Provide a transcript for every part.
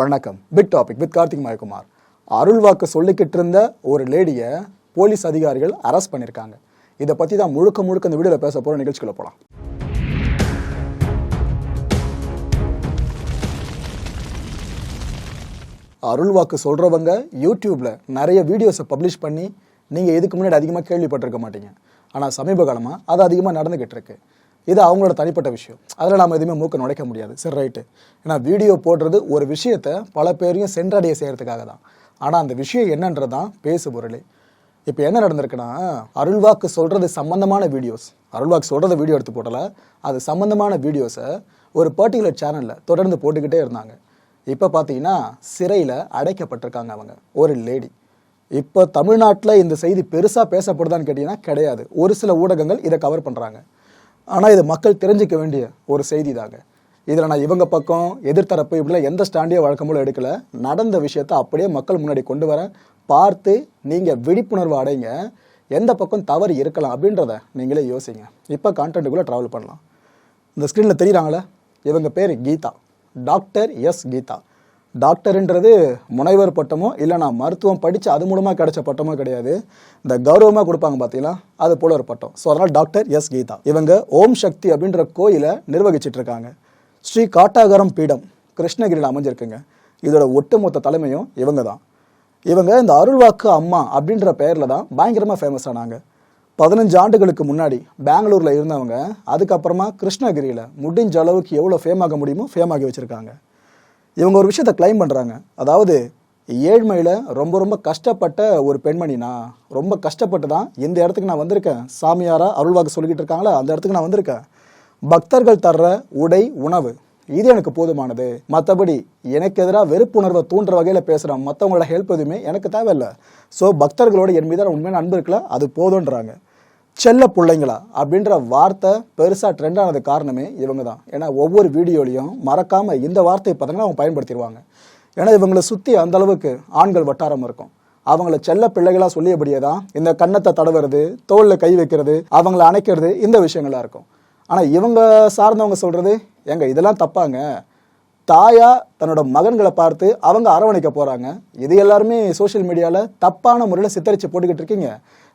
வணக்கம். Big topic with Karthik Mayakumar அருள்வாக்கு சொல்லிக்கிட்டு இருந்த ஒரு லேடியை போலீஸ் அதிகாரிகள் அரெஸ்ட் பண்ணியிருக்காங்க இதை பற்றி தான் முழுக்க முழுக்க இந்த வீடியோவில் பேச போகிற நிகழ்ச்சிக்குள்ள போகலாம் அருள்வாக்கு சொல்கிறவங்க யூடியூப்பில் நிறைய வீடியோஸை பப்ளிஷ் பண்ணி நீங்கள் இதுக்கு முன்னாடி அதிகமாக கேள்விப்பட்டிருக்க மாட்டீங்க. ஆனால் சமீப காலமாக அது அதிகமாக நடந்துக்கிட்டு இருக்கு இது அவங்களோட தனிப்பட்ட விஷயம். அதில் நாம் எதுவுமே மூக்க நுழைக்க முடியாது. சரி ரைட்டு ஏன்னா வீடியோ போடுறது ஒரு விஷயத்தை பல பேரையும் சென்றடைய செய்கிறதுக்காக தான். ஆனால் அந்த விஷயம் என்னன்றது தான் பேசு பொருளே. இப்போ என்ன நடந்திருக்குன்னா அருள்வாக்கு சொல்கிறது சம்மந்தமான வீடியோஸ் அருள்வாக்கு சொல்கிறத வீடியோ எடுத்து போடல. அது சம்மந்தமான வீடியோஸை ஒரு பர்டிகுலர் சேனலில் தொடர்ந்து போட்டுக்கிட்டே இருந்தாங்க. இப்போ பார்த்தீங்கன்னா சிறையில் அடைக்கப்பட்டிருக்காங்க அவங்க. ஒரு லேடி இப்போ தமிழ்நாட்டில் இந்த செய்தி பெருசாக பேசப்படுதான்னு கேட்டிங்கன்னா கிடையாது. ஒரு சில ஊடகங்கள் இதை கவர் பண்ணுறாங்க ஆனால் இது மக்கள் தெரிஞ்சுக்க வேண்டிய ஒரு செய்தி தாங்க இதில் நான் இவங்க பக்கம் எதிர்த்தரப்பு இப்படிலாம் எந்த ஸ்டாண்டையும் வழக்கம் எடுக்கல. நடந்த விஷயத்த அப்படியே மக்கள் முன்னாடி கொண்டு வரேன் பார்த்து நீங்கள் விழிப்புணர்வு அடைங்க. எந்த பக்கம் தவறு இருக்கலாம் அப்படின்றத நீங்களே யோசிங்க. இப்போ கான்டென்ட்டுக்குள்ளே ட்ராவல் பண்ணலாம். இந்த ஸ்க்ரீனில் தெரியுறாங்களே? இவங்க பேர் கீதா. Doctor S Geetha. டாக்டருன்றது முனைவர் பட்டமோ இல்லை நான் மருத்துவம் படித்து அது மூலமாக கிடைச்ச பட்டமோ கிடையாது. இந்த கௌரவமாக கொடுப்பாங்க பார்த்தீங்களா அது போல ஒரு பட்டம். ஸோ அதனால் டாக்டர் எஸ் கீதா. இவங்க ஓம் சக்தி அப்படின்ற கோயிலை நிர்வகிச்சிட்டு இருக்காங்க. ஸ்ரீ காட்டாகரம் பீடம் கிருஷ்ணகிரியில் அமைஞ்சிருக்குங்க. இதோட ஒட்டுமொத்த தலைமையும் இவங்க தான். இவங்க இந்த அருள்வாக்கு அம்மா அப்படின்ற பெயரில் தான் பயங்கரமாக ஃபேமஸ் ஆனாங்க. பதினஞ்சு ஆண்டுகளுக்கு முன்னாடி பெங்களூரில் இருந்தவங்க அதுக்கப்புறமா கிருஷ்ணகிரியில் முடிஞ்ச அளவுக்கு எவ்வளோ ஃபேம் ஆக முடியுமோ ஃபேம் ஆகி வச்சுருக்காங்க. இவங்க ஒரு விஷயத்தை கிளைம் பண்ணுறாங்க அதாவது ஏழ்மையில் ரொம்ப ரொம்ப கஷ்டப்பட்ட ஒரு பெண்மணினா ரொம்ப கஷ்டப்பட்டு தான் இந்த இடத்துக்கு நான் வந்திருக்கேன். சாமியாரா அருள்வாக்கு சொல்லிக்கிட்டு இருக்காங்களா? அந்த இடத்துக்கு நான் வந்திருக்கேன். பக்தர்கள் தர்ற உடை உணவு இது எனக்கு போதுமானது. மற்றபடி எனக்கு எதிராக வெறுப்புணர்வை தூண்டுற வகையில் பேசுகிறேன் மற்றவங்களோட ஹெல்ப் எதுவுமே எனக்கு தேவையில்லை. ஸோ பக்தர்களோட என் மீதான உண்மையான அன்பு இருக்கல அது போதுன்றாங்க. செல்ல பிள்ளைங்களா அப்படின்ற வார்த்தை பெருசாக ட்ரெண்ட் ஆனது காரணமே இவங்க தான் ஏன்னா ஒவ்வொரு வீடியோலையும் மறக்காமல் இந்த வார்த்தையை பார்த்தீங்கன்னா அவங்க பயன்படுத்திடுவாங்க. ஏன்னா இவங்களை சுற்றி அந்த அளவுக்கு ஆண்கள் வட்டாரம் இருக்கும். அவங்கள செல்ல பிள்ளைகளாக சொல்லியபடியே தான் இந்த கன்னத்தை தடவுறது தோளில் கை வைக்கிறது அவங்கள அணைக்கிறது இந்த விஷயங்களாக இருக்கும். ஆனால் இவங்க சார்ந்தவங்க சொல்கிறது ஏங்க இதெல்லாம் தப்பாங்க. தாயா தன்னோட மகன்களை பார்த்து அவங்க அரவணைக்க போகிறாங்க இது எல்லாருமே சோஷியல் மீடியாவில் தப்பான முறையில் சித்தரித்து போட்டுக்கிட்டு இருக்கீங்க.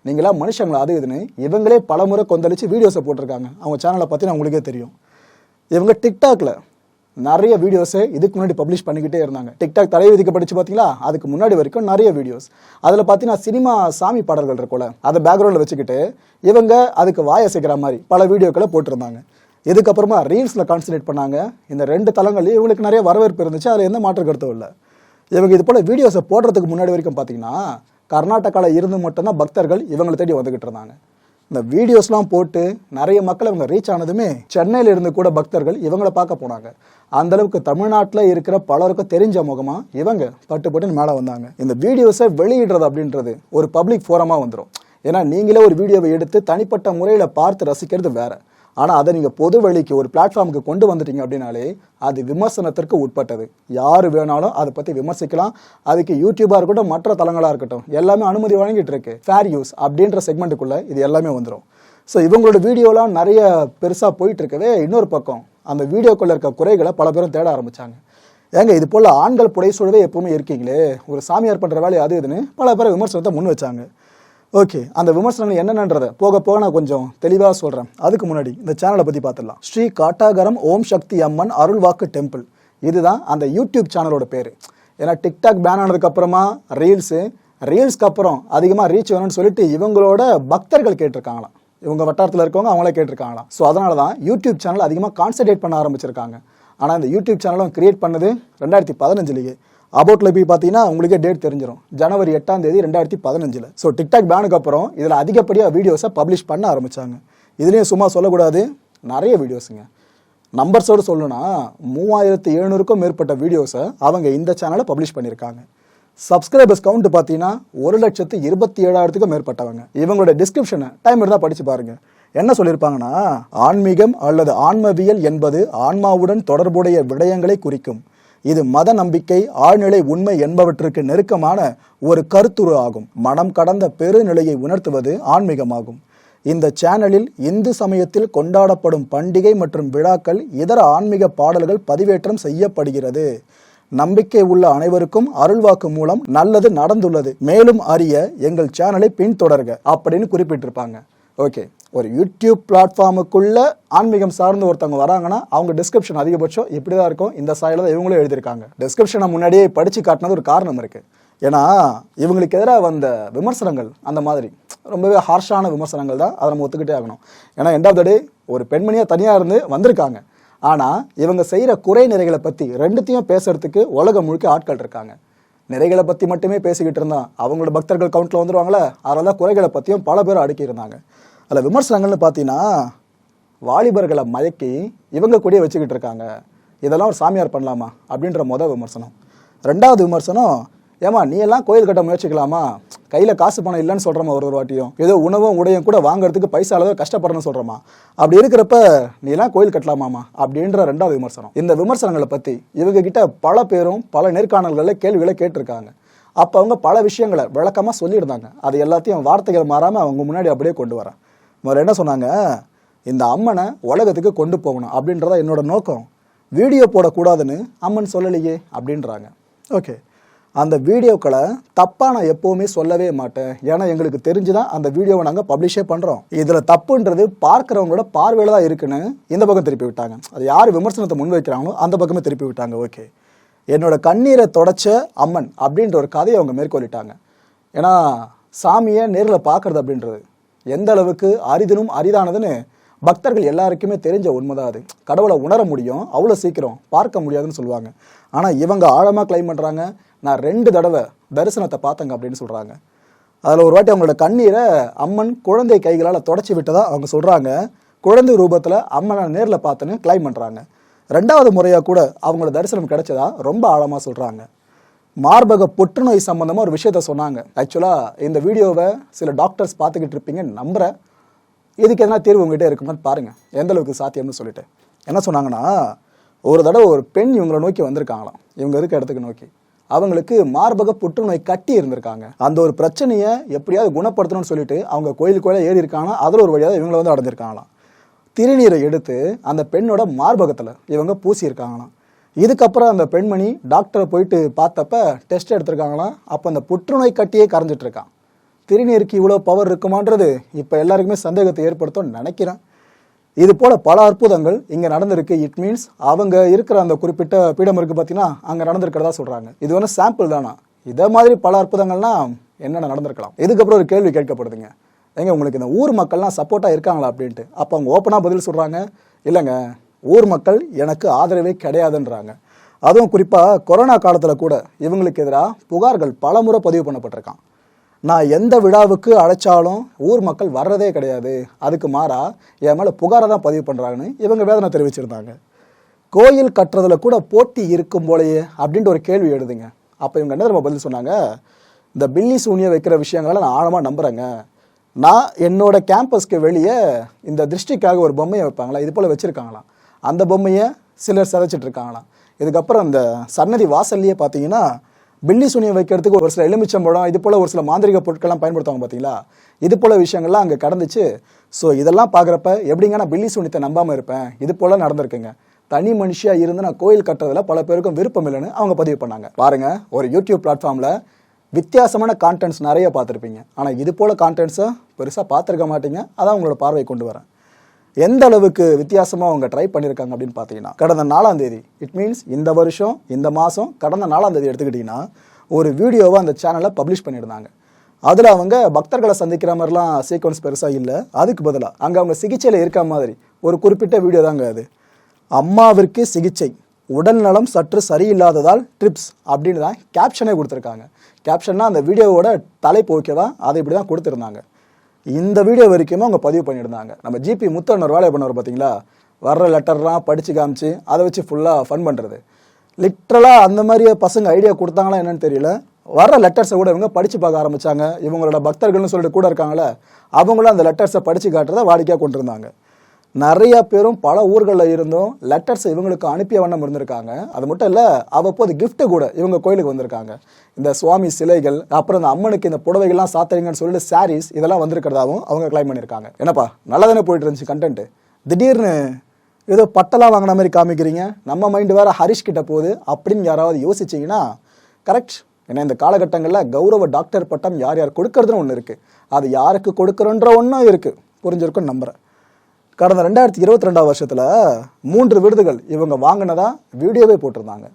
நீங்களா மனுஷங்களா? அது இதுன்னு இவங்களே பல முறை கொந்தளிச்சு வீடியோஸை போட்டிருக்காங்க. அவங்க சேனலை பற்றி உங்களுக்கே தெரியும். இவங்க டிக்டாக்ல நிறைய வீடியோஸை இதுக்கு முன்னாடி பப்ளிஷ் பண்ணிக்கிட்டே இருந்தாங்க. டிக்டாக் தடை விதிக்கப்பட்டுச்சு பார்த்தீங்களா அதுக்கு முன்னாடி வரைக்கும் நிறைய வீடியோஸ் அதில் பார்த்தீங்கன்னா சினிமா சாமி பாடல்கள் இருக்கும்ல அதை பேக்ரவுண்டில் வச்சுக்கிட்டு இவங்க அதுக்கு வாயசைக்கிற மாதிரி பல வீடியோக்களை போட்டிருந்தாங்க. இதுக்கப்புறமா ரீல்ஸில் கான்சன்ட்ரேட் பண்ணாங்க. இந்த ரெண்டு தளங்கள்லையும் இவங்களுக்கு நிறைய வரவேற்பு இருந்துச்சு. அதில் எந்த மாற்று கருத்தும் இல்லை. இவங்க இது போல் வீடியோஸை போடுறதுக்கு முன்னாடி வரைக்கும் பார்த்தீங்கன்னா கர்நாடகாவில் இருந்து மட்டும்தான் பக்தர்கள் இவங்களை தேடி வந்துக்கிட்டு இருந்தாங்க. இந்த வீடியோஸ்லாம் போட்டு நிறைய மக்கள் இவங்க ரீச் ஆனதுமே சென்னையில் இருந்து கூட பக்தர்கள் இவங்கள பார்க்க போனாங்க. அந்த அளவுக்கு தமிழ்நாட்டில் இருக்கிற பலருக்கும் தெரிஞ்ச முகமாக இவங்க பட்டு பட்டுன்னு மேலே வந்தாங்க. இந்த வீடியோஸை வெளியிடுறது அப்படின்றது ஒரு பப்ளிக் ஃபோரமாக வந்துடும் ஏன்னா நீங்களே ஒரு வீடியோவை எடுத்து தனிப்பட்ட முறையில் பார்த்து ரசிக்கிறது வேறு. ஆனால் அதை நீங்கள் பொது வழிக்கு ஒரு பிளாட்ஃபார்முக்கு கொண்டு வந்துட்டீங்க அப்படின்னாலே அது விமர்சனத்திற்கு உட்பட்டது. யார் வேணாலும் அதை பற்றி விமர்சிக்கலாம். அதுக்கு யூடியூபாக இருக்கட்டும் மற்ற தளங்களாக இருக்கட்டும் எல்லாமே அனுமதி வழங்கிட்டு இருக்கு. ஃபேர் யூஸ் அப்படின்ற செக்மெண்ட்டுக்குள்ளே இது எல்லாமே வந்துடும் ஸோ இவங்களோட வீடியோலாம் நிறைய பெருசாக போயிட்டு இருக்கவே இன்னொரு பக்கம். அந்த வீடியோக்குள்ளே இருக்க குறைகளை பல பேரும் தேட ஆரம்பிச்சாங்க. ஏங்க இது போல் ஆண்கள் புடை சூழவே எப்பவுமே இருக்கீங்களே? ஒரு சாமியார் பண்ணுற வேலையை அது இதுன்னு பல பேர் விமர்சனத்தை முன் வச்சாங்க. ஓகே அந்த விமர்சனங்கள் என்னென்னன்றதை போக போக நான் கொஞ்சம் தெளிவாக சொல்கிறேன் அதுக்கு முன்னாடி இந்த சேனலை பற்றி பார்த்துடலாம் ஸ்ரீ காட்டாகரம் ஓம் சக்தி அம்மன் அருள்வாக்கு டெம்பிள் இதுதான் அந்த யூடியூப் சேனலோட பேர். ஏன்னா டிக்டாக் பேன் ஆனதுக்கப்புறமா ரீல்ஸு ரீல்ஸ்க்கு அப்புறம் அதிகமாக ரீச் வேணும்னு சொல்லிட்டு இவங்களோட பக்தர்கள் கேட்டிருக்காங்களாம். இவங்க வட்டாரத்தில் இருக்கவங்க அவங்களே கேட்டிருக்காங்களாம். ஸோ அதனால தான் யூடியூப் சேனல் அதிகமாக கான்சன்ட்ரேட் பண்ண ஆரம்பிச்சிருக்காங்க. ஆனால் இந்த யூடியூப் சேனலும் கிரியேட் பண்ணது ரெண்டாயிரத்தி பதினஞ்சுலேயே. அபவுட்ல போய் பார்த்தீங்கன்னா உங்களுக்கே டேட் தெரிஞ்சிடும் ஜனவரி எட்டாம் தேதி ரெண்டாயிரத்தி பதினஞ்சில். ஸோ டிக்டாக் பேனுக்கு அப்புறம் இதில் அதிகப்படியாக வீடியோஸை பப்ளிஷ் பண்ண ஆரம்பித்தாங்க இதுலேயும் சும்மா சொல்லக்கூடாது. நிறைய வீடியோஸுங்க நம்பர்ஸோடு சொல்லணும்னா மூவாயிரத்து எழுநூறுக்கும் மேற்பட்ட வீடியோஸை அவங்க இந்த சேனலை பப்ளிஷ் பண்ணியிருக்காங்க. சப்ஸ்கிரைபர்ஸ் கவுண்ட் பார்த்தீங்கன்னா ஒரு லட்சத்து இருபத்தி ஏழாயிரத்துக்கும் மேற்பட்டவங்க. இவங்களோட டிஸ்கிரிப்ஷனை டைம் இருந்தால் படிச்சு பாருங்க. என்ன சொல்லியிருப்பாங்கன்னா ஆன்மீகம் அல்லது ஆன்மவியல் என்பது ஆன்மாவுடன் தொடர்புடைய விடயங்களை குறிக்கும். இது மத நம்பிக்கை ஆழ்நிலை உண்மை என்பவற்றுக்கு நெருக்கமான ஒரு கருத்துரு ஆகும். மனம் கடந்த பெருநிலையை உணர்த்துவது ஆன்மீகமாகும். இந்த சேனலில் இந்து சமயத்தில் கொண்டாடப்படும் பண்டிகை மற்றும் விழாக்கள் இதர ஆன்மீக பாடல்கள் பதிவேற்றம் செய்யப்படுகிறது. நம்பிக்கை உள்ள அனைவருக்கும் அருள்வாக்கு மூலம் நல்லது நடந்துள்ளது. மேலும் அறிய எங்கள் சேனலை பின்தொடர்க அப்படின்னு குறிப்பிட்டிருப்பாங்க. ஓகே. ஒரு யூடியூப் பிளாட்ஃபார்முக்குள்ள ஆன்மீகம் சார்ந்து ஒருத்தவங்க வராங்கன்னா அவங்க டிஸ்கிரிப்ஷன் அதிகபட்சம் இப்படி தான் இருக்கும். இந்த சாயில் தான் இவங்களும் எழுதியிருக்காங்க. டிஸ்கிரிப்ஷனை முன்னாடியே படித்து காட்டினது ஒரு காரணம் இருக்குது ஏன்னா இவங்களுக்கு எதிராக வந்த விமர்சனங்கள் அந்த மாதிரி. ரொம்பவே ஹார்ஷான விமர்சனங்கள் தான் அதை நம்ம ஒத்துக்கிட்டே ஆகணும். ஏன்னா எண்ட் ஆஃப் த டே ஒரு பெண்மணியாக தனியாக இருந்து வந்திருக்காங்க. ஆனால் இவங்க செய்கிற குறை நிறைகளை பற்றி ரெண்டுத்தையும் பேசுகிறதுக்கு உலகம் முழுக்க ஆட்கள் இருக்காங்க. நிறைகளை பற்றி மட்டுமே பேசிக்கிட்டு இருந்தால் அவங்களோட பக்தர்கள் கவுண்டில் வந்துடுவாங்களே அதனால தான் குறைகளை பற்றியும் பல பேர் அடுக்கியிருந்தாங்க. அதில் விமர்சனங்கள்னு பார்த்தீங்கன்னா வாலிபர்களை மயக்கி இவங்க கூடயே வச்சுக்கிட்டு இருக்காங்க. இதெல்லாம் ஒரு சாமியார் பண்ணலாமா? அப்படின்ற மொதல் விமர்சனம். ரெண்டாவது விமர்சனம் ஏமா நீ எல்லாம் கோயில் கட்ட முயற்சிக்கலாமா? கையில் காசு பணம் இல்லைன்னு சொல்கிறோமா ஒரு ஒரு வாட்டியும்? ஏதோ உணவும் உடையும் கூட வாங்குறதுக்கு பைசா அளவு கஷ்டப்படுறேன்னு சொல்கிறோமா அப்படி இருக்கிறப்ப நீ எல்லாம் கோயில் கட்டலாமாமா? அப்படின்ற ரெண்டாவது விமர்சனம். இந்த விமர்சனங்களை பற்றி இவங்க கிட்ட பல பேரும் பல நேர்காணல்களில் கேள்விகளை கேட்டிருக்காங்க. அப்போ அவங்க பல விஷயங்களை விளக்கமாக சொல்லியிருந்தாங்க. அது எல்லாத்தையும் வார்த்தைகள் மாறாமல் அவங்க முன்னாடி அப்படியே கொண்டு வரேன் முதல்ல என்ன சொன்னாங்க? இந்த அம்மனை உலகத்துக்கு கொண்டு போகணும் அப்படின்றத என்னோட நோக்கம். வீடியோ போடக்கூடாதுன்னு அம்மன் சொல்லலையே அப்படின்றாங்க. ஓகே. அந்த வீடியோக்களை தப்பாக நான் எப்போவுமே சொல்லவே மாட்டேன். ஏன்னா எங்களுக்கு தெரிஞ்சு தான் அந்த வீடியோவை நாங்கள் பப்ளிஷே பண்ணுறோம் இதில் தப்புன்றது பார்க்குறவங்களோட பார்வையில் தான் இருக்குன்னு இந்த பக்கம் திருப்பி விட்டாங்க. அது யார் விமர்சனத்தை முன் வைக்கிறாங்களோ அந்த பக்கமே திருப்பி விட்டாங்க. ஓகே. என்னோட கண்ணீரை தொடச்ச அம்மன் அப்படின்ற ஒரு கதையை அவங்க மேற்கொள்ளிட்டாங்க ஏன்னா சாமியை நேரில் பார்க்குறது அப்படின்றது. எந்த அளவுக்கு அரிதினும் அரிதானதுன்னு பக்தர்கள் எல்லாருக்குமே தெரிஞ்ச உண்மைதான் அது. கடவுளை உணர முடியும் அவ்வளோ சீக்கிரம் பார்க்க முடியாதுன்னு சொல்லுவாங்க. ஆனால் இவங்க ஆழமாக கிளைம் பண்ணுறாங்க நான் ரெண்டு தடவை தரிசனத்தை பார்த்தேங்க அப்படின்னு சொல்கிறாங்க அதில் ஒரு வாட்டி அவங்களோட கண்ணீரை அம்மன் குழந்தை கைகளால் தொடச்சி விட்டதாக அவங்க சொல்கிறாங்க குழந்தை ரூபத்தில் அம்மனை நேரில் பார்த்துன்னு கிளைம் பண்ணுறாங்க ரெண்டாவது முறையாக கூட அவங்களோட தரிசனம் கிடைச்சதா ரொம்ப ஆழமாக சொல்கிறாங்க மார்பக புற்றுநோய் சம்பந்தமாக ஒரு விஷயத்த சொன்னாங்க. ஆக்சுவலாக இந்த வீடியோவை சில டாக்டர்ஸ் பார்த்துக்கிட்டு இருப்பீங்கன்னு நம்புகிறேன் இதுக்கு எதனா தீர்வு உங்ககிட்ட இருக்குமான்னு பாருங்கள் எந்த அளவுக்கு சாத்தியம்னு சொல்லிட்டு. என்ன சொன்னாங்கன்னா ஒரு தடவை ஒரு பெண் இவங்களை நோக்கி வந்திருக்காங்களாம். இவங்க இருக்க இடத்துக்கு நோக்கி. அவங்களுக்கு மார்பக புற்றுநோய் கட்டி இருந்திருக்காங்க. அந்த ஒரு பிரச்சனையை எப்படியாவது குணப்படுத்தணும்னு சொல்லிட்டு அவங்க கோயில் கோயில ஏறி இருக்காங்கன்னா அதில் ஒரு வழியாக இவங்களை வந்து அடைஞ்சிருக்காங்களாம். திருநீரை எடுத்து அந்த பெண்ணோட மார்பகத்தில் இவங்க பூசியிருக்காங்களாம். இதுக்கப்புறம் அந்த பெண்மணி டாக்டரை போயிட்டு பார்த்தப்ப டெஸ்ட் எடுத்திருக்காங்களாம். அப்போ அந்த புற்றுநோய் கட்டியே கரைஞ்சிட்டு இருக்கான் திருநீருக்கு இவ்வளோ பவர் இருக்குமான்றது இப்போ எல்லாருக்குமே சந்தேகத்தை ஏற்படுத்தும் நினைக்கிறேன். இது போல பல அற்புதங்கள் இங்கே நடந்திருக்கு. இட் மீன்ஸ் அவங்க இருக்கிற அந்த குறிப்பிட்ட பீடம் இருக்கு பார்த்தீங்கன்னா அங்கே நடந்திருக்கிறதா சொல்கிறாங்க இது வந்து சாம்பிள் தானா? இதை மாதிரி பல அற்புதங்கள்னா என்னென்ன நடந்திருக்கலாம்? இதுக்கப்புறம் ஒரு கேள்வி கேட்கப்படுதுங்க. ஏங்க உங்களுக்கு இந்த ஊர் மக்கள்லாம் சப்போர்ட்டாக இருக்காங்களா அப்படின்ட்டு. அப்போ அவங்க ஓப்பனாக பதில் சொல்கிறாங்க இல்லைங்க ஊர் மக்கள் எனக்கு ஆதரவே கிடையாதுன்றாங்க. அதுவும் குறிப்பாக கொரோனா காலத்தில் கூட இவங்களுக்கு எதிராக புகார்கள் பலமுறை பதிவு பண்ணப்பட்டிருக்கான். நான் எந்த விழாவுக்கு அழைச்சாலும் ஊர் மக்கள் வர்றதே கிடையாது. அதுக்கு மாறாக என் மேலே புகாரை தான் பதிவு பண்ணுறாங்கன்னு இவங்க வேதனை தெரிவிச்சிருந்தாங்க. கோயில் கட்டுறதுல கூட போட்டி இருக்கும் போலயே அப்படின்ட்டு ஒரு கேள்வி எழுதுங்க. அப்போ இவங்க என்ன தெரியுமா பதில் சொன்னாங்க? இந்த பில்லி சூனியை வைக்கிற விஷயங்களை நான் ஆழமாக நம்புகிறேங்க நான் என்னோட கேம்பஸ்க்கு வெளியே இந்த திருஷ்டிக்காக ஒரு பொம்மையை வைப்பாங்களா? இது போல் வச்சுருக்காங்களாம். அந்த பொம்மையை சிலர் சிதைச்சிட்டு இருக்காங்களாம் இதுக்கப்புறம் இந்த சன்னதி வாசல்லையே பார்த்தீங்கன்னா பில்லி சுனியை வைக்கிறதுக்கு ஒரு சில எலுமிச்சம்பழம் இது போல் ஒரு சில மாந்திரிக பொருட்கள்லாம் பயன்படுத்துவாங்க பார்த்தீங்களா? இது போல் விஷயங்கள்லாம் அங்கே கடந்துச்சு. ஸோ இதெல்லாம் பார்க்குறப்ப எப்படிங்க நான் பில்லி சுனித்தை நம்பாமல் இருப்பேன்? இது போல் நடந்திருக்குங்க. தனி மனுஷியாக இருந்து நான் கோயில் கட்டுறதுல பல பேருக்கும் விருப்பம் இல்லைன்னு அவங்க பதிவு பண்ணாங்க. பாருங்கள் ஒரு யூடியூப் பிளாட்ஃபார்மில் வித்தியாசமான கான்டென்ட்ஸ் நிறைய பார்த்துருப்பீங்க. ஆனால் இது போல் கான்டென்ட்ஸை பெருசாக பார்த்துருக்க மாட்டீங்க. அதான் உங்களோட பார்வை கொண்டு வரேன். எந்த அளவுக்கு வித்தியாசமாக அவங்க ட்ரை பண்ணியிருக்காங்க அப்படின்னு பார்த்தீங்கன்னா கடந்த நாலாம் தேதி இட் மீன்ஸ் இந்த வருஷம் இந்த மாதம் கடந்த நாலாம் தேதி எடுத்துக்கிட்டிங்கன்னா ஒரு வீடியோவை அந்த சேனலில் பப்ளிஷ் பண்ணியிருந்தாங்க. அதில் அவங்க பக்தர்களை சந்திக்கிற மாதிரிலாம் சீக்வன்ஸ் பெருசாக இல்லை. அதுக்கு பதிலாக அங்கே அவங்க சிகிச்சையில் இருக்க மாதிரி ஒரு குறிப்பிட்ட வீடியோ தாங்க அது. அம்மாவிற்கு சிகிச்சை உடல் நலம் சற்று சரியில்லாததால் ட்ரிப்ஸ் அப்படின்னு தான் கேப்ஷனே கொடுத்துருக்காங்க. கேப்ஷன்னா அந்த வீடியோவோட தலைப்பு ஓகேவா அதை இப்படி தான் கொடுத்துருந்தாங்க. இந்த வீடியோ வரைக்குமே அவங்க பதிவு பண்ணியிருந்தாங்க. நம்ம ஜிபி முத்தன் ஒரு வேலையை பண்ணுவார் பார்த்தீங்களா? வர்ற லெட்டர்லாம் படித்து காமிச்சு அதை வச்சு ஃபுல்லாக ஃபன் பண்ணுறது லிட்ரலாக அந்த மாதிரியே பசங்க ஐடியா கொடுத்தாங்களா என்னன்னு தெரியல. வர்ற லெட்டர்ஸை கூட இவங்க படித்து பார்க்க ஆரம்பித்தாங்க இவங்களோட பக்தர்கள்னு சொல்லிட்டு கூட இருக்காங்களே அவங்களும் அந்த லெட்டர்ஸை படித்து காட்டுறத வாடிக்கையாக கொண்டிருந்தாங்க. நிறைய பேரும் பல ஊர்களில் இருந்தும் லெட்டர்ஸ் இவங்களுக்கு அனுப்பிய வண்ணம் இருந்திருக்காங்க. அது மட்டும் இல்லை அவ்வப்போது கிஃப்ட்டு கூட இவங்க கோயிலுக்கு வந்திருக்காங்க. இந்த சுவாமி சிலைகள் அப்புறம் இந்த அம்மனுக்கு இந்த புடவைகள்லாம் சாத்துறீங்கன்னு சொல்லிட்டு சாரீஸ் இதெல்லாம் வந்திருக்கிறதாவும் அவங்க கிளைம் பண்ணியிருக்காங்க. என்னப்பா நல்லா தானே போயிட்டு இருந்துச்சு கண்டென்ட்டு திடீர்னு ஏதோ பட்டெல்லாம் வாங்கின மாதிரி காமிக்கிறீங்க. நம்ம மைண்டு வேற ஹரிஷ் கிட்ட போகுது அப்படின்னு யாராவது யோசிச்சீங்கன்னா கரெக்ட் ஏன்னா இந்த காலகட்டங்களில் கௌரவ டாக்டர் பட்டம் யார் யார் கொடுக்கறதுன்னு ஒன்று இருக்குது அது யாருக்கு கொடுக்குறோன்ற ஒன்றும் இருக்குது புரிஞ்சிருக்கும் நம்புகிறேன் கடந்த ரெண்டாயிரத்தி இருபத்தி ரெண்டாவது வருஷத்தில் மூன்று விருதுகள் இவங்க வாங்கினதா வீடியோவே போட்டிருந்தாங்க.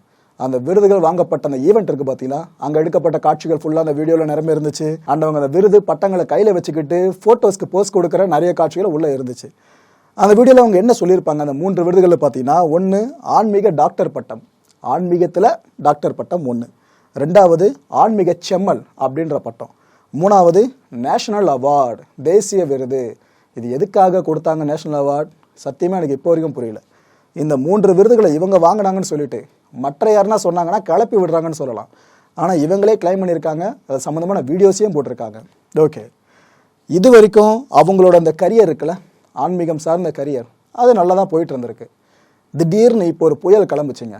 அந்த விருதுகள் வாங்கப்பட்ட அந்த ஈவெண்ட் இருக்கு பார்த்தீங்கன்னா அங்கே எடுக்கப்பட்ட காட்சிகள் ஃபுல்லாக அந்த வீடியோவில் நிரம்பி இருந்துச்சு. அண்ட் அவங்க அந்த விருது பட்டங்களை கையில் வச்சுக்கிட்டு ஃபோட்டோஸ்க்கு போஸ்ட் கொடுக்குற நிறைய காட்சிகள் உள்ளே இருந்துச்சு. அந்த வீடியோவில் அவங்க என்ன சொல்லியிருப்பாங்க? அந்த மூன்று விருதுகளில் பார்த்தீங்கன்னா ஒன்று ஆன்மீக டாக்டர் பட்டம். ஆன்மீகத்தில் டாக்டர் பட்டம் ஒன்று ரெண்டாவது ஆன்மீக செம்மல் அப்படின்ற பட்டம். மூணாவது நேஷனல் அவார்டு தேசிய விருது. இது எதுக்காக கொடுத்தாங்க நேஷனல் அவார்ட் சத்தியமாக எனக்கு இப்போ வரைக்கும் புரியல. இந்த மூன்று விருதுகளை இவங்க வாங்கினாங்கன்னு சொல்லிட்டு மற்ற யாருன்னா சொன்னாங்கன்னா கிளப்பி விடுறாங்கன்னு சொல்லலாம். ஆனால் இவங்களே கிளைம் பண்ணியிருக்காங்க. அது சம்மந்தமான வீடியோஸையும் போட்டிருக்காங்க. ஓகே இது வரைக்கும் அவங்களோட அந்த கரியர் இருக்குல்ல ஆன்மீகம் சார்ந்த கரியர் அது நல்லா தான் போயிட்டு இருந்திருக்கு. திடீர்னு இப்போ ஒரு புயல் கிளம்புச்சிங்க.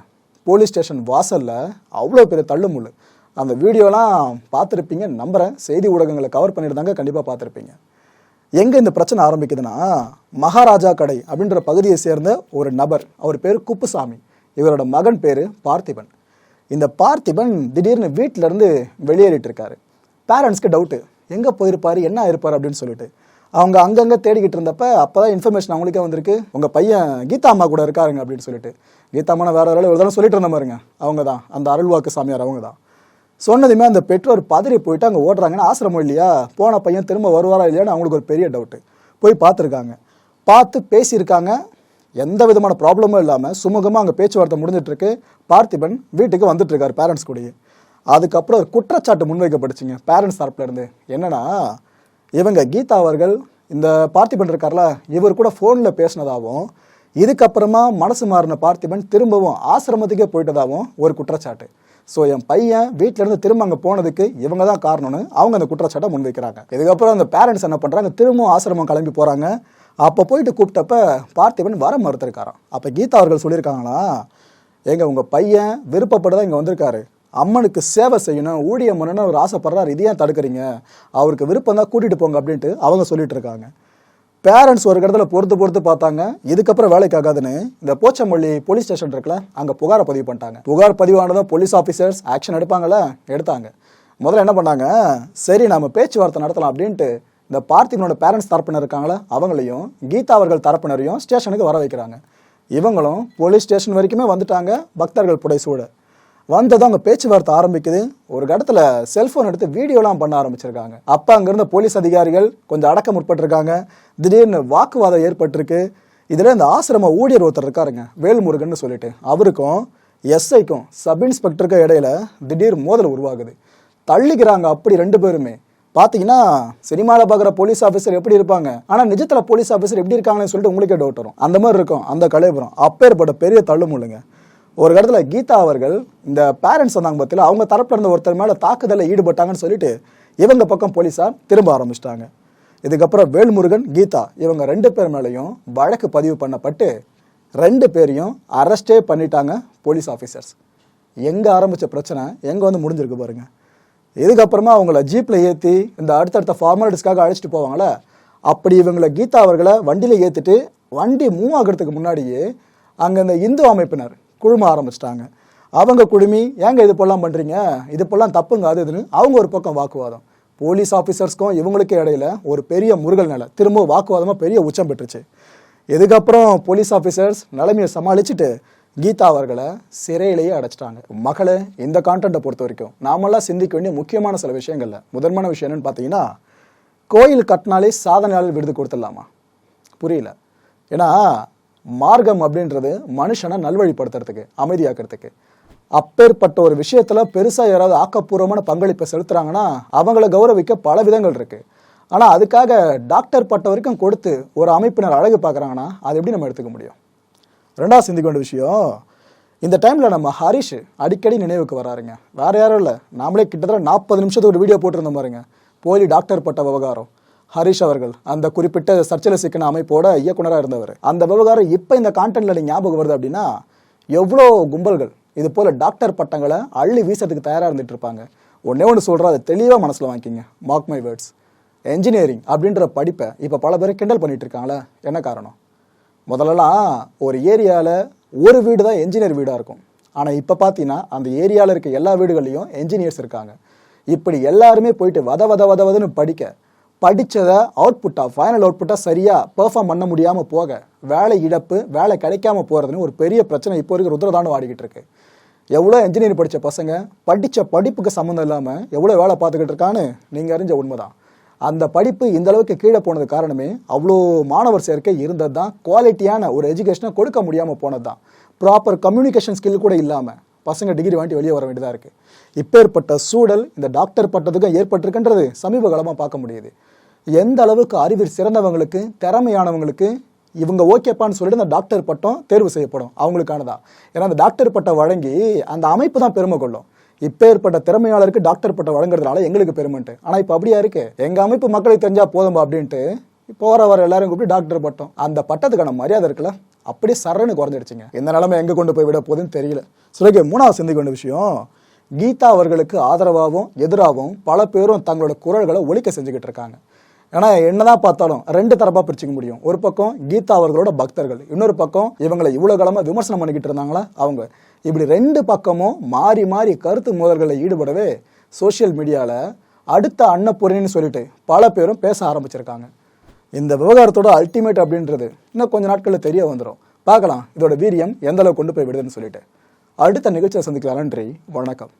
போலீஸ் ஸ்டேஷன் வாசலில் அவ்வளோ பெரிய தள்ளுமுள்ளு. அந்த வீடியோலாம் பார்த்துருப்பீங்க நம்புகிறேன் செய்தி ஊடகங்களை கவர் பண்ணியிருந்தாங்க கண்டிப்பாக பார்த்துருப்பீங்க. எங்கே இந்த பிரச்சனை ஆரம்பிக்குதுன்னா மகாராஜா கடை அப்படின்ற பகுதியை சேர்ந்த ஒரு நபர் அவர் பேர் குப்புசாமி. இவரோட மகன் பேர் பார்த்திபன். இந்த பார்த்திபன் திடீர்னு வீட்டிலேருந்து இருந்து வெளியேறிட்டு இருக்காரு பேரண்ட்ஸ்க்கு டவுட்டு எங்கே போயிருப்பார் என்ன ஆயிருப்பார் அப்படின்னு சொல்லிட்டு. அவங்க அங்கங்கே தேடிக்கிட்டு இருந்தப்ப அப்பதான் இன்ஃபர்மேஷன் அவங்களுக்கே வந்திருக்கு. உங்கள் பையன் கீதா அம்மா கூட இருக்காருங்க அப்படின்னு சொல்லிட்டு. கீதா அம்மா வேறு ஒரு தடவை சொல்லிட்டு இருந்த மாதிரிங்க அவங்க தான் அந்த அருள்வாக்கு சாமியார் அவங்க தான் சொன்னதுமே அந்த பெற்றோர் பதறி போயிட்டு அங்கே ஓடுறாங்கன்னா ஆசிரமம் இல்லையா? போன பையன் திரும்ப வருவாரா இல்லையான்னு அவங்களுக்கு ஒரு பெரிய டவுட்டு போய் பார்த்துருக்காங்க. பார்த்து பேசியிருக்காங்க. எந்த விதமான ப்ராப்ளமும் இல்லாமல் சுமூகமாக அங்கே பேச்சுவார்த்தை முடிஞ்சிட்ருக்கு பார்த்திபன் வீட்டுக்கு வந்துட்டுருக்கார் பேரண்ட்ஸ் கூடயே. அதுக்கப்புறம் ஒரு குற்றச்சாட்டு முன்வைக்கப்பட்டுச்சுங்க பேரண்ட்ஸ் தரப்புலேருந்து. என்னென்னா இவங்க கீதா அவர்கள் இந்த பார்த்திபன் இருக்கார்ல இவர் கூட ஃபோனில் பேசினதாகவும் இதுக்கப்புறமா மனசு மாறின பார்த்திபன் திரும்பவும் ஆசிரமத்துக்கே போயிட்டதாகவும் ஒரு குற்றச்சாட்டு. ஸோ என் பையன் வீட்டிலேருந்து இருந்து திரும்ப அங்கே போனதுக்கு இவங்க தான் காரணம்னு அவங்க அந்த குற்றச்சாட்டை முன்வைக்கிறாங்க. இதுக்கப்புறம் அந்த பேரண்ட்ஸ் என்ன பண்ணுறாங்க திரும்பவும் ஆசிரமம் கிளம்பி போகிறாங்க அப்போ போயிட்டு கூப்பிட்டப்ப பார்த்திபன் வர மறுத்திருக்காராம். அப்போ கீதா அவர்கள் சொல்லியிருக்காங்களா? ஏங்க உங்கள் பையன் விருப்பப்பட்டு இங்கே வந்திருக்காரு. அம்மனுக்கு சேவை செய்யணும் ஊழியம் பண்ணணும்னு அவர் ஆசைப்படுறாரு. இது ஏன் தடுக்கிறீங்க? அவருக்கு விருப்பம் தான் கூட்டிகிட்டு போங்க அப்படின்ட்டு அவங்க சொல்லிட்டு இருக்காங்க. பேரண்ட்ஸ் ஒரு இடத்துல பொறுத்து பொறுத்து பார்த்தாங்க. இதுக்கப்புறம் வேலைக்கு ஆகாதுன்னு இந்த போச்சம்பள்ளி போலீஸ் ஸ்டேஷன் இருக்குல்ல அங்கே புகாரை பதிவு பண்ணிட்டாங்க. புகார் பதிவானதும் போலீஸ் ஆஃபீஸர்ஸ் ஆக்ஷன் எடுப்பாங்கல்ல எடுத்தாங்க. முதல்ல என்ன பண்ணாங்க சரி நம்ம பேச்சுவார்த்தை நடத்தலாம் அப்படின்ட்டு இந்த பார்த்திபனோட பேரண்ட்ஸ் தரப்பினர் இருக்காங்களா அவங்களையும் கீதா அவர்கள் தரப்பினரையும் ஸ்டேஷனுக்கு வர வைக்கிறாங்க. இவங்களும் போலீஸ் ஸ்டேஷன் வரைக்குமே வந்துட்டாங்க பக்தர்கள் புடைசூட வந்ததும் அங்கே பேச்சுவார்த்தை ஆரம்பிக்குது. ஒரு இடத்துல செல்ஃபோன் எடுத்து வீடியோலாம் பண்ண ஆரம்பிச்சிருக்காங்க. அப்போ அங்கேருந்த போலீஸ் அதிகாரிகள் கொஞ்சம் அடக்க முற்பட்டிருக்காங்க. திடீர்னு வாக்குவாதம் ஏற்பட்டிருக்கு. இதில் இந்த ஆசிரம ஊழியர் ஒருத்தர் இருக்காருங்க வேல்முருகன் சொல்லிட்டு. அவருக்கும் எஸ்ஐக்கும் சப் இன்ஸ்பெக்டருக்கும் இடையில திடீர் மோதல் உருவாகுது. தள்ளிக்கிறாங்க அப்படி ரெண்டு பேருமே. பார்த்தீங்கன்னா சினிமாவில் பார்க்குற போலீஸ் ஆஃபீஸர் எப்படி இருப்பாங்க? ஆனால் நிஜத்தில் போலீஸ் ஆஃபீஸர் எப்படி இருக்காங்கன்னு சொல்லிட்டு உங்களுக்கே டவுட் வரும். அந்த மாதிரி இருக்கும் அந்த கலைபுரம். அப்பேற்பட்ட பெரிய தள்ளுமுள்ளுங்க. ஒரு இடத்துல கீதா அவர்கள் இந்த பேரண்ட்ஸ் வந்தாங்க பார்த்தீங்களா அவங்க தரப்பில் இருந்த ஒருத்தர் மேலே தாக்குதலில் ஈடுபட்டாங்கன்னு சொல்லிட்டு இவங்க பக்கம் போலீஸாக திரும்ப ஆரம்பிச்சிட்டாங்க. இதுக்கப்புறம் வேல்முருகன் கீதா இவங்க ரெண்டு பேர் மேலேயும் வழக்கு பதிவு பண்ணப்பட்டு ரெண்டு பேரையும் அரெஸ்டே பண்ணிட்டாங்க போலீஸ் ஆஃபீஸர்ஸ் எங்கே ஆரம்பித்த பிரச்சனை எங்கே வந்து முடிஞ்சிருக்கு பாருங்கள் இதுக்கப்புறமா அவங்கள ஜீப்பில் ஏற்றி இந்த அடுத்தடுத்த ஃபார்மாலிட்டிஸ்க்காக அழைச்சிட்டு போவாங்களே அப்படி இவங்களை கீதா அவர்களை வண்டியில் ஏற்றிட்டு வண்டி மூவ் ஆகிறதுக்கு முன்னாடியே அங்கே இந்த இந்து அமைப்பினர் குழும ஆரம்பிச்சிட்டாங்க. அவங்க குழுமி ஏங்க இது போலாம் பண்ணுறீங்க இது போலாம் தப்புங்க அது இதுன்னு. அவங்க ஒரு பக்கம் வாக்குவாதம். போலீஸ் ஆஃபீஸர்ஸ்க்கும் இவங்களுக்கும் இடையில ஒரு பெரிய முருகல் நிலை. திரும்ப வாக்குவாதமாக பெரிய உச்சம் பெற்றுச்சு. இதுக்கப்புறம் போலீஸ் ஆஃபீஸர்ஸ் நிலைமையை சமாளிச்சுட்டு கீதா அவர்களை சிறையிலேயே அடைச்சிட்டாங்க. மகளே இந்த கான்டென்ட்டை பொறுத்த வரைக்கும் நாமெல்லாம் சிந்திக்க வேண்டிய முக்கியமான சில விஷயங்கள்ல முதன்மையான விஷயம் என்னன்னு பார்த்தீங்கன்னா கோயில் கட்டினாலே சாதனையாளர் விருது கொடுத்துடலாமா? புரியல. ஏன்னா மார்க்கம் அப்படின்றது மனுஷனை நல்வழிப்படுத்துறதுக்கு அமைதியாக்குறதுக்கு. அப்பேற்பட்ட ஒரு விஷயத்தில் பெருசாக யாராவது ஆக்கப்பூர்வமான பங்களிப்பை செலுத்துறாங்கன்னா அவங்கள கௌரவிக்க பல விதங்கள் இருக்குது ஆனால் அதுக்காக டாக்டர் பட்ட வரைக்கும் கொடுத்து ஒரு அமைப்பினர் அழகு பார்க்குறாங்கன்னா அது எப்படி நம்ம எடுத்துக்க முடியும்? ரெண்டாவது சிந்திக்க வேண்டிய விஷயம் இந்த டைமில் நம்ம ஹரிஷ் அடிக்கடி நினைவுக்கு வராருங்க. வேறு யாரும் இல்லை. நாமளே கிட்டத்தட்ட நாற்பது நிமிஷத்துக்கு ஒரு வீடியோ போட்டிருந்தோம் பாருங்க. போலி டாக்டர் பட்ட விவகாரம். ஹரிஷ் அவர்கள் அந்த குறிப்பிட்ட சர்ச்சையில் சிக்கின அமைப்போட இயக்குனராக இருந்தவர். அந்த விவகாரம் இப்போ இந்த கான்டென்ட்ல ஞாபகம் வருது அப்படின்னா எவ்வளோ கும்பல்கள் இது போல டாக்டர் பட்டங்களை அள்ளி வீசறதுக்கு தயாராக இருந்துட்டு இருப்பாங்க. ஒன்னே ஒன்று சொல்கிறேன் அதை தெளிவாக மனசில் வாங்கிக்கிங்க. மார்க் மை வேர்ட்ஸ் என்ஜினியரிங் அப்படின்ற படிப்பை இப்போ பல பேர் கிண்டல் பண்ணிட்டு இருக்காங்களே என்ன காரணம்? முதல்லலாம் ஒரு ஏரியாவில் ஒரு வீடு தான் என்ஜினியர் வீடாக இருக்கும். ஆனால் இப்போ பார்த்தீங்கன்னா அந்த ஏரியாவில் இருக்க எல்லா வீடுகள்லையும் என்ஜினியர்ஸ் இருக்காங்க. இப்படி எல்லாருமே போயிட்டு வத வத வத வதன்னு படிக்க படித்ததை அவுட்புட்டாக ஃபைனல் அவுட்புட்டாக சரியாக பெர்ஃபார்ம் பண்ண முடியாமல் போக வேலை இழப்பு வேலை கிடைக்காம போகிறதுன்னு ஒரு பெரிய பிரச்சனை இப்போ இருக்க ருத்ரதாண்டு ஆடிக்கிட்டு இருக்கு. எவ்வளோ இன்ஜினியர் படித்த பசங்க படித்த படிப்புக்கு சம்மந்தம் இல்லாமல் எவ்வளோ வேலை பார்த்துக்கிட்டு இருக்கான்னு நீங்கள் அறிஞ்ச உண்மைதான். அந்த படிப்பு இந்த அளவுக்கு கீழே போனது காரணமே அவ்வளோ மாணவர் சேர்க்கை இருந்தது தான் குவாலிட்டியான ஒரு எஜுகேஷனை கொடுக்க முடியாமல் போனது தான் ப்ராப்பர் கம்யூனிகேஷன் ஸ்கில் கூட இல்லாமல் பசங்க டிகிரி வாங்கி வெளியே வர வேண்டியதாக இருக்குது இப்பேற்பட்ட சூழல் இந்த டாக்டர் பட்டத்துக்கும் ஏற்பட்டிருக்குன்றது சமீப காலமாக பார்க்க முடியுது. எந்த அளவுக்கு அறிவில் சிறந்தவங்களுக்கு திறமையானவங்களுக்கு இவங்க ஓகேப்பான்னு சொல்லிட்டு அந்த டாக்டர் பட்டம் தேர்வு செய்யப்படும். அவங்களுக்கானதா. ஏன்னா அந்த டாக்டர் பட்டம் வழங்கி அந்த அமைப்பு தான் பெருமை கொள்ளும். இப்போ ஏற்பட்ட திறமையாளருக்கு டாக்டர் பட்டம் வழங்குறதுனால எங்களுக்கு பெருமைன்ட்டு. ஆனால் இப்போ அப்படியா இருக்கு? எங்கள் அமைப்பு மக்களை தெரிஞ்சால் போதும்பா அப்படின்ட்டு போற வர எல்லாரும் கூப்பிட்டு டாக்டர் பட்டம். அந்த பட்டத்துக்கான மரியாதை இருக்குல்ல அப்படியே சரன்னு குறைஞ்சிடுச்சுங்க. இந்த நிலைமை எங்க கொண்டு போய் விட போகுதுன்னு தெரியல. சுரேகே மூணாவது சிந்திக்க வேண்டிய விஷயம் கீதா அவர்களுக்கு ஆதரவாகவும் எதிராகவும் பல பேரும் தங்களோட குரல்களை ஒழிக்க செஞ்சுக்கிட்டு இருக்காங்க. ஏன்னா என்னதான் பார்த்தாலும் ரெண்டு தரப்பா பிரிச்சுக்க முடியும். ஒரு பக்கம் கீதா அவர்களோட பக்தர்கள் இன்னொரு பக்கம் இவங்களை இவ்வளவு காலமா விமர்சனம் பண்ணிக்கிட்டு இருந்தாங்களா அவங்க. இப்படி ரெண்டு பக்கமும் மாறி மாறி கருத்து மோதல்களில் ஈடுபடவே சோஷியல் மீடியாவில் அடுத்த அன்னப்பூரணின்னு சொல்லிட்டு பல பேரும் பேச ஆரம்பிச்சிருக்காங்க. இந்த விவகாரத்தோட அல்டிமேட் அப்படின்றது இன்னும் கொஞ்சம் நாட்களில் தெரிய வந்துடும் பார்க்கலாம் இதோட வீரியம் எந்த அளவுக்கு கொண்டு போய் விடுதுன்னு சொல்லிட்டு. அடுத்த நிகழ்ச்சியை சந்திக்கலாம் நன்றி வணக்கம்.